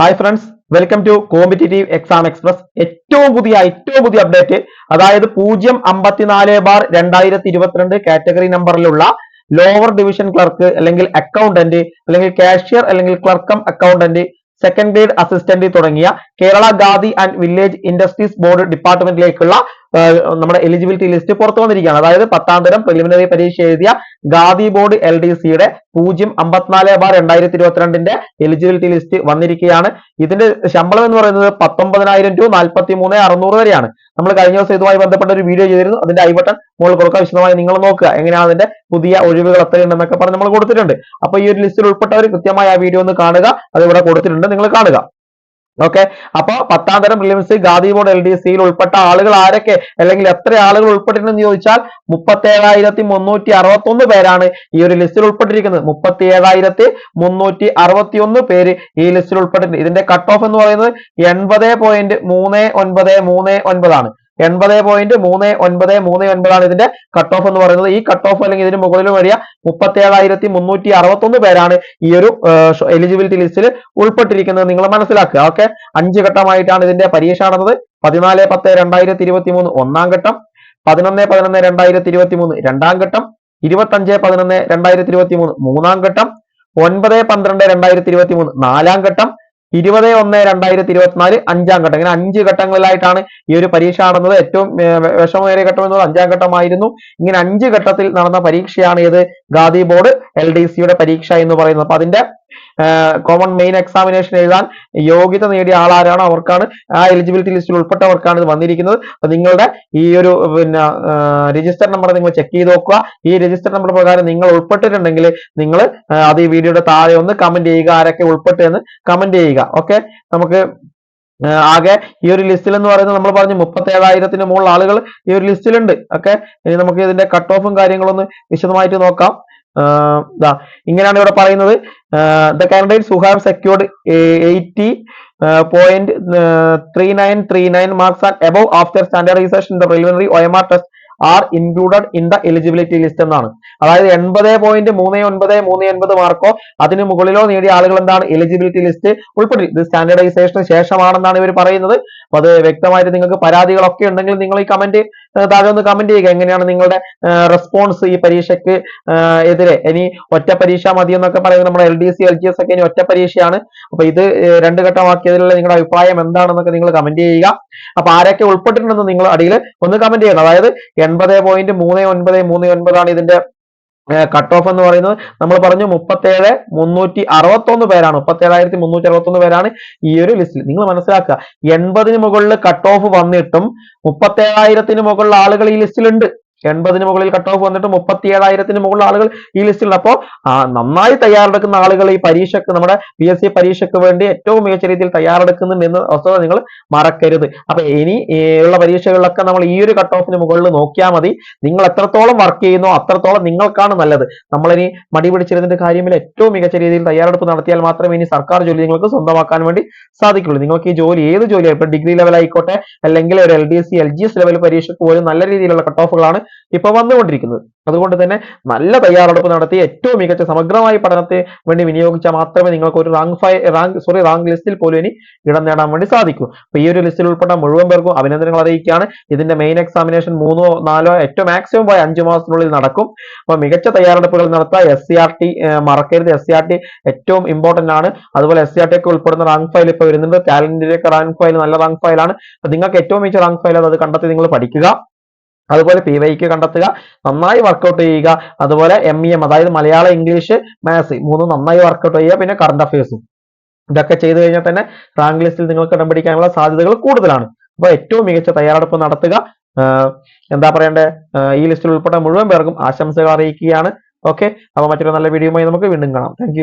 Hi friends welcome to competitive exam express ഏറ്റവും പുതിയ ഏറ്റവും പുതിയ അപ്ഡേറ്റ് അതായത് പൂജ്യം അമ്പത്തിനാല് ബാർ രണ്ടായിരത്തി ഇരുപത്തിരണ്ട് കാറ്റഗറി നമ്പറിലുള്ള ലോവർ ഡിവിഷൻ ക്ലർക്ക് അല്ലെങ്കിൽ അക്കൗണ്ടന്റ് അല്ലെങ്കിൽ കാഷ്യർ അല്ലെങ്കിൽ ക്ലർക്കം അക്കൗണ്ടന്റ് സെക്കൻഡ് ഗ്രേഡ് അസിസ്റ്റന്റ് തുടങ്ങിയ Kerala Khadi and village industries board ഡിപ്പാർട്ട്മെന്റിലേക്കുള്ള നമ്മുടെ എലിജിബിലിറ്റി ലിസ്റ്റ് പുറത്തു വന്നിരിക്കുകയാണ്. അതായത് പത്താം തരം പ്രിലിമിനറി പരീക്ഷ എഴുതിയ ഗാദി ബോർഡ് എൽ ഡി സിയുടെ പൂജ്യം അമ്പത്തിനാല് ബാർ രണ്ടായിരത്തി ഇരുപത്തിരണ്ടിന്റെ എലിജിബിലിറ്റി ലിസ്റ്റ് വന്നിരിക്കുകയാണ്. ഇതിന്റെ ശമ്പളം എന്ന് പറയുന്നത് പത്തൊമ്പതിനായിരം ടു നാൽപ്പത്തി മൂന്ന് അറുന്നൂറ് വരെയാണ്. നമ്മൾ കഴിഞ്ഞ ദിവസം ഇതുമായി ബന്ധപ്പെട്ട ഒരു വീഡിയോ ചെയ്തിരുന്നു. അതിന്റെ ഐ ബട്ടൺ മുകളിൽ കൊടുക്കുക വിശദമായി നിങ്ങൾ നോക്കുക. എങ്ങനെയാണ് അതിന്റെ പുതിയ ഒഴിവുകൾ എത്രയുണ്ടെന്നൊക്കെ പറഞ്ഞ് നമ്മൾ കൊടുത്തിട്ടുണ്ട്. അപ്പൊ ഈ ഒരു ലിസ്റ്റിൽ ഉൾപ്പെട്ടവർ കൃത്യമായി ആ വീഡിയോ ഒന്ന് കാണുക. അത് ഇവിടെ കൊടുത്തിട്ടുണ്ട്. നിങ്ങൾ കാണുക. ഓക്കെ അപ്പൊ പത്താം തരം prelims Gandhi board L D സിയിൽ ഉൾപ്പെട്ട ആളുകൾ ആരൊക്കെ? അല്ലെങ്കിൽ എത്ര ആളുകൾ ഉൾപ്പെട്ടിട്ടുണ്ടെന്ന് ചോദിച്ചാൽ മുപ്പത്തി ഏഴായിരത്തി മുന്നൂറ്റി അറുപത്തൊന്ന് പേരാണ് ഈ ഒരു ലിസ്റ്റിൽ ഉൾപ്പെട്ടിരിക്കുന്നത്. മുപ്പത്തി ഏഴായിരത്തി മുന്നൂറ്റി അറുപത്തി ഒന്ന് പേര് ഈ ലിസ്റ്റിൽ ഉൾപ്പെട്ടിട്ടുണ്ട്. ഇതിന്റെ കട്ട് ഓഫ് എന്ന് പറയുന്നത് എൺപത് പോയിന്റ് മൂന്ന് ഒൻപത് മൂന്ന് ഒൻപതാണ്. എൺപത് പോയിന്റ് മൂന്ന് ഒൻപത് മൂന്ന് ഒൻപതാണ് ഇതിന്റെ കട്ട് ഓഫ് എന്ന് പറയുന്നത്. ഈ കട്ട് ഓഫ് അല്ലെങ്കിൽ ഇതിന് മുകളിൽ വരിക മുപ്പത്തി ഏഴായിരത്തി മുന്നൂറ്റി അറുപത്തി ഒന്ന് പേരാണ് ഈ ഒരു എലിജിബിലിറ്റി ലിസ്റ്റിൽ ഉൾപ്പെട്ടിരിക്കുന്നത്. നിങ്ങൾ മനസ്സിലാക്കുക ഓക്കെ? അഞ്ച് ഘട്ടമായിട്ടാണ് ഇതിന്റെ പരീക്ഷ നടന്നത്. പതിനാല് പത്ത് രണ്ടായിരത്തി ഇരുപത്തി മൂന്ന് ഒന്നാം ഘട്ടം പതിനൊന്ന് പതിനൊന്ന് രണ്ടായിരത്തി ഇരുപത്തി മൂന്ന് രണ്ടാം ഘട്ടം ഇരുപത്തഞ്ച് പതിനൊന്ന് രണ്ടായിരത്തി ഇരുപത്തി മൂന്ന് മൂന്നാം ഘട്ടം ഒൻപത് പന്ത്രണ്ട് രണ്ടായിരത്തി ഇരുപത്തി മൂന്ന് നാലാം ഘട്ടം ഇരുപത് ഒന്ന് രണ്ടായിരത്തി ഇരുപത്തിനാല് അഞ്ചാം ഘട്ടം. ഇങ്ങനെ അഞ്ച് ഘട്ടങ്ങളിലായിട്ടാണ് ഈ ഒരു പരീക്ഷ നടന്നത്. ഏറ്റവും വിഷമമേറിയ ഘട്ടം എന്നത് അഞ്ചാം ഘട്ടമായിരുന്നു. ഇങ്ങനെ അഞ്ച് ഘട്ടത്തിൽ നടന്ന പരീക്ഷയാണ് ഏത്? ഗാദി ബോർഡ് എൽ ഡി സിയുടെ പരീക്ഷ എന്ന് പറയുന്നത്. അപ്പൊ അതിന്റെ കോമൺ മെയിൻ എക്സാമിനേഷൻ എഴുതാൻ യോഗ്യത നേടിയ ആളാരാണോ അവർക്കാണ്. ആ എലിജിബിലിറ്റി ലിസ്റ്റിൽ ഉൾപ്പെട്ടവർക്കാണ് ഇത് വന്നിരിക്കുന്നത്. അപ്പൊ നിങ്ങളുടെ ഈ ഒരു പിന്നെ രജിസ്റ്റർ നമ്പർ നിങ്ങൾ ചെക്ക് ചെയ്ത് നോക്കുക. ഈ രജിസ്റ്റർ നമ്പർ പ്രകാരം നിങ്ങൾ ഉൾപ്പെട്ടിട്ടുണ്ടെങ്കിൽ നിങ്ങൾ അത് ഈ വീഡിയോയുടെ താഴെ ഒന്ന് കമന്റ് ചെയ്യുക ആരൊക്കെ ഉൾപ്പെട്ടു എന്ന് കമന്റ് ചെയ്യുക. ഓക്കെ നമുക്ക് ആകെ ഈ ഒരു ലിസ്റ്റിൽ എന്ന് പറയുന്നത് നമ്മൾ പറഞ്ഞു മുപ്പത്തി ഏഴായിരത്തിന് മുകളിൽ ആളുകൾ ഈ ഒരു ലിസ്റ്റിലുണ്ട് ഓക്കെ ഇനി നമുക്ക് ഇതിന്റെ കട്ട് ഓഫും കാര്യങ്ങളൊന്ന് വിശദമായിട്ട് നോക്കാം. ഇതാ ഇങ്ങനെയാണ് ഇവിടെ പറയുന്നത്. The candidates who have secured eighty point three nine three nine marks and above after standardisation the preliminary O M R test are included in the eligibility list എന്നാണ്. അതായത് എൺപത് പോയിന്റ് മൂന്ന് ഒൻപത് മൂന്ന് ഒൻപത് മാർക്കോ അതിന് മുകളിലോ നേടിയ ആളുകൾ എന്താണ് എലിജിബിലിറ്റി ലിസ്റ്റ് ഉൾപ്പെടുത്തി ഇത് സ്റ്റാൻഡർഡൈസേഷന് ശേഷമാണെന്നാണ് ഇവർ പറയുന്നത്. അപ്പൊ അത് വ്യക്തമായിട്ട് നിങ്ങൾക്ക് പരാതികളൊക്കെ ഉണ്ടെങ്കിൽ നിങ്ങൾ ഈ കമന്റ് താഴെ ഒന്ന് കമന്റ് ചെയ്യുക. എങ്ങനെയാണ് നിങ്ങളുടെ റെസ്പോൺസ് ഈ പരീക്ഷയ്ക്ക് എതിരെ? ഇനി ഒറ്റ പരീക്ഷ മതി എന്നൊക്കെ പറയുന്നത് നമ്മുടെ L D C L G S ഒക്കെ ഇനി ഒറ്റ പരീക്ഷയാണ്. അപ്പൊ ഇത് രണ്ട് ഘട്ടമാക്കിയതിലുള്ള നിങ്ങളുടെ അഭിപ്രായം എന്താണെന്നൊക്കെ നിങ്ങൾ കമന്റ് ചെയ്യുക. അപ്പൊ ആരൊക്കെ ഉൾപ്പെട്ടിട്ടുണ്ടെന്ന് നിങ്ങൾ അടിയിൽ ഒന്ന് കമന്റ് ചെയ്യണം. അതായത് എൺപത് പോയിന്റ് മൂന്ന് ഒൻപത് മൂന്ന് ഒൻപതാണ് ഇതിന്റെ കട്ട് ഓഫ് എന്ന് പറയുന്നത് നമ്മൾ പറഞ്ഞു മുപ്പത്തേഴ് മുന്നൂറ്റി അറുപത്തൊന്ന് പേരാണ്. മുപ്പത്തേഴായിരത്തി മുന്നൂറ്റി അറുപത്തൊന്ന് പേരാണ് ഈ ഒരു ലിസ്റ്റിൽ നിങ്ങൾ മനസ്സിലാക്കുക എൺപതിന് മുകളിൽ കട്ട് ഓഫ് വന്നിട്ടും മുപ്പത്തേഴായിരത്തിന് മുകളിൽ ആളുകൾ ഈ ലിസ്റ്റിലുണ്ട് എൺപതിന് മുകളിൽ കട്ട് ഓഫ് വന്നിട്ട് മുപ്പത്തി ഏഴായിരത്തിന് മുകളിൽ ആളുകൾ ഈ ലിസ്റ്റിൽ അപ്പോൾ നന്നായി തയ്യാറെടുക്കുന്ന ആളുകൾ ഈ പരീക്ഷക്ക് നമ്മുടെ പി എസ് സി പരീക്ഷയ്ക്ക് വേണ്ടി ഏറ്റവും മികച്ച രീതിയിൽ തയ്യാറെടുക്കുന്നുണ്ട് എന്ന വസ്തുത നിങ്ങൾ മറക്കരുത്. അപ്പൊ ഇനി ഉള്ള പരീക്ഷകളിലൊക്കെ നമ്മൾ ഈ ഒരു കട്ട് ഓഫിന് മുകളിൽ നോക്കിയാൽ മതി. നിങ്ങൾ എത്രത്തോളം വർക്ക് ചെയ്യുന്നോ അത്രത്തോളം നിങ്ങൾക്കാണ് നല്ലത്. നമ്മളിനി മടി പിടിച്ചിരുന്നതിന്റെ കാര്യമില്ല. ഏറ്റവും മികച്ച രീതിയിൽ തയ്യാറെടുപ്പ് നടത്തിയാൽ മാത്രമേ ഇനി സർക്കാർ ജോലി നിങ്ങൾക്ക് സ്വന്തമാക്കാൻ വേണ്ടി സാധിക്കുള്ളൂ. നിങ്ങൾക്ക് ഈ ജോലി ഏത് ജോലിയാണ് ഇപ്പൊ ഡിഗ്രി ലെവൽ ആയിക്കോട്ടെ അല്ലെങ്കിൽ ഒരു L D C L G S level പരീക്ഷയ്ക്ക് പോലും നല്ല രീതിയിലുള്ള കട്ട് ഓഫുകളാണ് ഇപ്പൊ വന്നുകൊണ്ടിരിക്കുന്നത് അതുകൊണ്ട് തന്നെ നല്ല തയ്യാറെടുപ്പ് നടത്തി ഏറ്റവും മികച്ച സമഗ്രമായ പഠനത്തെ വേണ്ടി വിനിയോഗിച്ചാൽ മാത്രമേ നിങ്ങൾക്ക് ഒരു റാങ്ക് ഫൈ റാങ്ക് സോറി റാങ്ക് ലിസ്റ്റിൽ പോലും ഇനി ഇടം നേടാൻ വേണ്ടി സാധിക്കൂ. അപ്പൊ ഈ ഒരു ലിസ്റ്റിൽ ഉൾപ്പെട്ട മുഴുവൻ പേർക്കും അഭിനന്ദനങ്ങൾ അറിയിക്കുകയാണ്. ഇതിന്റെ മെയിൻ എക്സാമിനേഷൻ മൂന്നോ നാലോ ഏറ്റവും മാക്സിമം പോയ അഞ്ചു മാസത്തിനുള്ളിൽ നടക്കും. അപ്പൊ മികച്ച തയ്യാറെടുപ്പുകൾ നടത്താൻ എസ് സി ആർ ടി മറക്കരുത്. എസ് സി ആർ ടി ഏറ്റവും ഇമ്പോർട്ടന്റ് ആണ്. അതുപോലെ എസ് സി ആർ ടി ഒക്കെ ഉൾപ്പെടുന്ന റാങ്ക് ഫയൽ ഇപ്പൊ വരുന്നുണ്ട്. ടാലന്റിന്റെ റാങ്ക് ഫയൽ നല്ല റാങ്ക് ഫയലാണ് നിങ്ങൾക്ക് ഏറ്റവും മികച്ച റാങ്ക് ഫയൽ അത് കണ്ടെത്തി നിങ്ങൾ പഠിക്കുക. അതുപോലെ പി വൈക്ക് കണ്ടെത്തുക നന്നായി വർക്കൗട്ട് ചെയ്യുക അതുപോലെ എം ഇ എം അതായത് മലയാളം ഇംഗ്ലീഷ് മാത്സ് മൂന്ന് നന്നായി വർക്കൗട്ട് ചെയ്യുക പിന്നെ കറണ്ട് അഫയേഴ്സും ഇതൊക്കെ ചെയ്തു കഴിഞ്ഞാൽ തന്നെ റാങ്ക് ലിസ്റ്റിൽ നിങ്ങൾക്ക് ഇടം പിടിക്കാനുള്ള സാധ്യതകൾ കൂടുതലാണ്. അപ്പോൾ ഏറ്റവും മികച്ച തയ്യാറെടുപ്പ് നടത്തുക എന്താ പറയണ്ടേ ഈ ലിസ്റ്റിൽ ഉൾപ്പെട്ട മുഴുവൻ പേർക്കും ആശംസകൾ അറിയിക്കുകയാണ്. ഓക്കെ അപ്പോൾ മറ്റൊരു നല്ല വീഡിയോയുമായി നമുക്ക് വീണ്ടും കാണാം. താങ്ക്